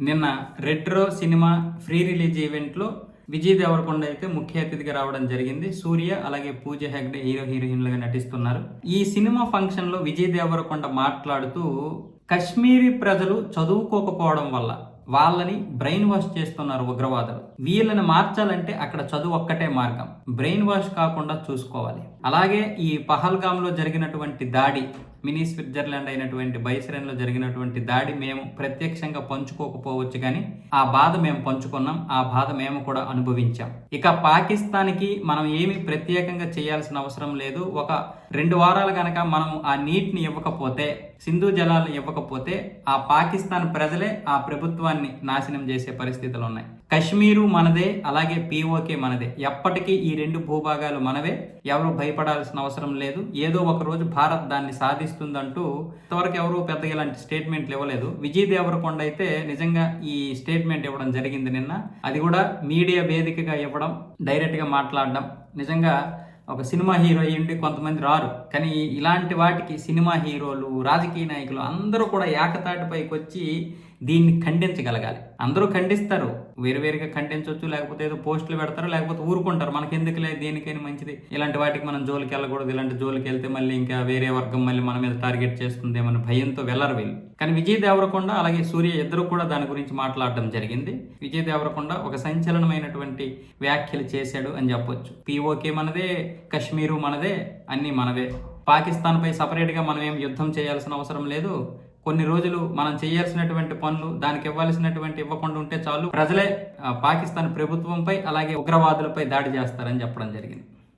నిన్న retro cinema free release ఈవెంట్లో విజయ్ దేవరకొండ అయితే ముఖ్య అతిథిగా రావడం జరిగింది. సూర్య అలాగే పూజ హెగ్డే హీరో హీరోయిన్లుగా నటిస్తున్నారు. ఈ సినిమా ఫంక్షన్లో విజయ్ దేవరకొండ మాట్లాడుతూ కశ్మీరీ ప్రజలు చదువుకోకపోవడం వల్ల వాళ్ళని బ్రెయిన్ వాష్ చేస్తున్నారు ఉగ్రవాదులు. వీళ్ళని మార్చాలంటే అక్కడ చదువు ఒక్కటే మార్గం. బ్రెయిన్ వాష్ కాకుండా చూసుకోవాలి. అలాగే ఈ పహల్గామ్లో జరిగినటువంటి దాడి మినీ స్విట్జర్లాండ్ అయినటువంటి బైసరెన్లో జరిగినటువంటి దాడి మేము ప్రత్యక్షంగా పంచుకోకపోవచ్చు కానీ ఆ బాధ మేము పంచుకున్నాం ఆ బాధ మేము కూడా అనుభవించాం. ఇక పాకిస్తాన్కి మనం ఏమి ప్రత్యేకంగా చేయాల్సిన అవసరం లేదు. ఒక రెండు వారాలు కనుక మనం ఆ నీటిని ఇవ్వకపోతే సింధు జలాలు ఇవ్వకపోతే ఆ పాకిస్తాన్ ప్రజలే ఆ ప్రభుత్వాన్ని నాశనం చేసే పరిస్థితులు ఉన్నాయి. కశ్మీరు మనదే అలాగే పీఓకే మనదే. ఎప్పటికీ ఈ రెండు భూభాగాలు మనవే. ఎవరు భయపడాల్సిన అవసరం లేదు. ఏదో ఒక రోజు భారత్ దాన్ని సాధిస్తుందంటూ ఇంతవరకు ఎవరు పెద్దగా ఇలాంటి స్టేట్మెంట్లు ఇవ్వలేదు. విజయ్ దేవరకొండ అయితే నిజంగా ఈ స్టేట్మెంట్ ఇవ్వడం జరిగింది నిన్న. అది కూడా మీడియా వేదికగా ఇవ్వడం డైరెక్ట్గా మాట్లాడడం. నిజంగా ఒక సినిమా హీరో అయ్యిండి కొంతమంది రారు. కానీ ఇలాంటి వాటికి సినిమా హీరోలు రాజకీయ నాయకులు అందరూ కూడా ఏకతాటిపైకి వచ్చి దీన్ని ఖండించగలగాలి. అందరూ ఖండిస్తారు. వేరువేరుగా ఖండించవచ్చు లేకపోతే ఏదో పోస్టులు పెడతారు లేకపోతే ఊరుకుంటారు. మనకి ఎందుకులే దేనికైనా మంచిది. ఇలాంటి వాటికి మనం జోలికి వెళ్ళకూడదు. ఇలాంటి జోలికి వెళ్తే మళ్ళీ ఇంకా వేరే వర్గం మళ్ళీ మన మీద టార్గెట్ చేస్తుందేమన్న భయంతో వెళ్ళరు వీళ్ళు. కానీ విజయ్ దేవరకొండ అలాగే సూర్య ఇద్దరు కూడా దాని గురించి మాట్లాడడం జరిగింది. విజయ్ దేవరకొండ ఒక సంచలనమైనటువంటి వ్యాఖ్యలు చేశాడు అని చెప్పొచ్చు. పీఓకే మనదే కశ్మీరు మనదే అన్నీ మనవే పాకిస్తాన్పై సపరేట్గా మనం ఏం యుద్ధం చేయాల్సిన అవసరం లేదు. కొన్ని రోజులు మనం చేయాల్సినటువంటి పనులు దానికి ఇవ్వాల్సినటువంటి ఇవ్వకుండా ఉంటే చాలు ప్రజలే పాకిస్తాన్ ప్రభుత్వంపై అలాగే ఉగ్రవాదులపై దాడి చేస్తారని చెప్పడం జరిగింది.